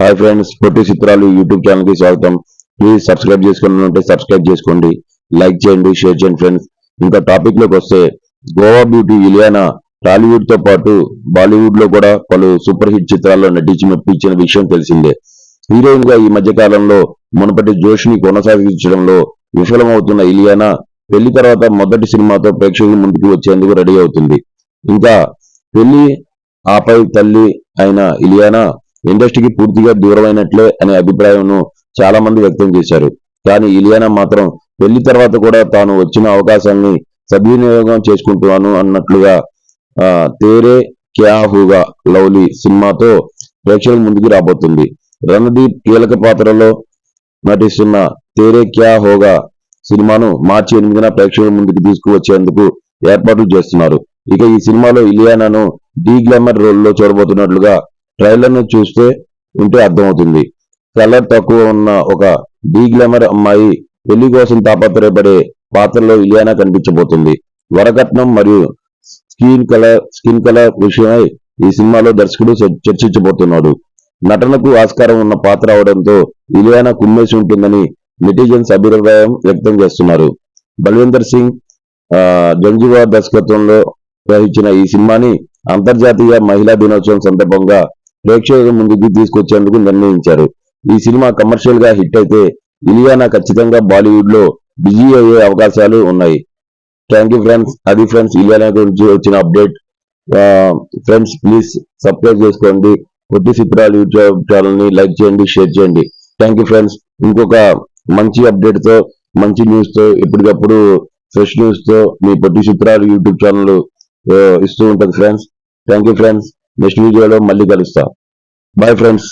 Hi friends పొట్టి చిత్రాలు YouTube ఛానల్కి స్వాగతం. ప్లీజ్ సబ్స్క్రైబ్ చేసుకుని ఉంటే సబ్స్క్రైబ్ చేసుకోండి. లైక్ చేయండి షేర్ చేయండి ఫ్రెండ్స్ ఇంకా టాపిక్లోకి వస్తే గోవా బ్యూటీ ఇలియానా టాలీవుడ్తో పాటు బాలీవుడ్లో కూడా పలు సూపర్ హిట్ చిత్రాల్లో నటించి మెప్పించిన విషయం తెలిసిందే. హీరోయిన్గా ఈ మధ్య కాలంలో మునపటి జోష్ని కొనసాగించడంలో విఫలమవుతున్న ఇలియానా పెళ్ళి తర్వాత మొదటి సినిమాతో ప్రేక్షకుల ముందుకు వచ్చేందుకు రెడీ అవుతుంది. ఇంకా పెళ్ళి ఆపై తల్లి అయిన ఇలియానా ఇండస్ట్రీకి పూర్తిగా దూరమైనట్లే అనే అభిప్రాయంను చాలా మంది వ్యక్తం చేశారు. కానీ ఇలియానా మాత్రం పెళ్ళి తర్వాత కూడా తాను వచ్చిన అవకాశాన్ని సద్వినియోగం చేసుకుంటున్నాను అన్నట్లుగా తేరే క్యాహుగా లవ్లీ సినిమాతో ప్రేక్షకుల ముందుకు రాబోతుంది. రణదీప్ కీలక పాత్రలో నటిస్తున్న తేరే క్యా హోగా సినిమాను మార్చి ఎనిమిదిన ప్రేక్షకుల ముందుకు తీసుకువచ్చేందుకు ఏర్పాట్లు చేస్తున్నారు. ఇక ఈ సినిమాలో ఇలియానాను డీ గ్లామర్ రోల్లో చూడబోతున్నట్లుగా ట్రైలర్ను చూస్తే ఉంటే అర్థమవుతుంది. కలర్ తక్కువ ఉన్న ఒక డీ గ్లామర్ అమ్మాయి పెళ్ళి కోసం తాపత్రయపడే పాత్రలో ఇలియానా కనిపించబోతుంది. వరకట్నం మరియు స్కిన్ కలర్ స్కిన్ కలర్ విషయమై ఈ సినిమాలో దర్శకుడు చర్- చర్చించబోతున్నాడు. నటనకు ఆస్కారం ఉన్న పాత్ర అవడంతో ఇలియానా కుమ్మేసి ఉంటుందని నెటిజన్స్ అభిప్రాయం వ్యక్తం చేస్తున్నారు. బల్వేందర్ సింగ్ ఆ, జంజువా దర్శకత్వంలో వహించిన ఈ సినిమాని అంతర్జాతీయ మహిళా దినోత్సవం సందర్భంగా ప్రేక్షకుల ముందుకు తీసుకొచ్చేందుకు నిర్ణయించారు. ఈ సినిమా కమర్షియల్గా హిట్ అయితే ఇలియానా ఖచ్చితంగా బాలీవుడ్లో బిజీ అయ్యే అవకాశాలు ఉన్నాయి. థ్యాంక్ యూ ఫ్రెండ్స్ అది ఫ్రెండ్స్ ఇలియానా గురించి వచ్చిన అప్డేట్ ఫ్రెండ్స్ ప్లీజ్ సబ్స్క్రైబ్ చేసుకోండి. పొట్టి చిత్రాలు యూట్యూబ్ ఛానల్ని లైక్ చేయండి షేర్ చేయండి. థ్యాంక్ యూ ఫ్రెండ్స్ ఇంకొక మంచి అప్డేట్తో మంచి న్యూస్తో ఎప్పటికప్పుడు ఫ్రెష్ న్యూస్తో మీ పొట్టి చిత్రాలు యూట్యూబ్ ఛానల్ ఇస్తూ ఉంటుంది friends thank you friends next వీడియోలో మళ్ళీ కలుస్తా. Bye friends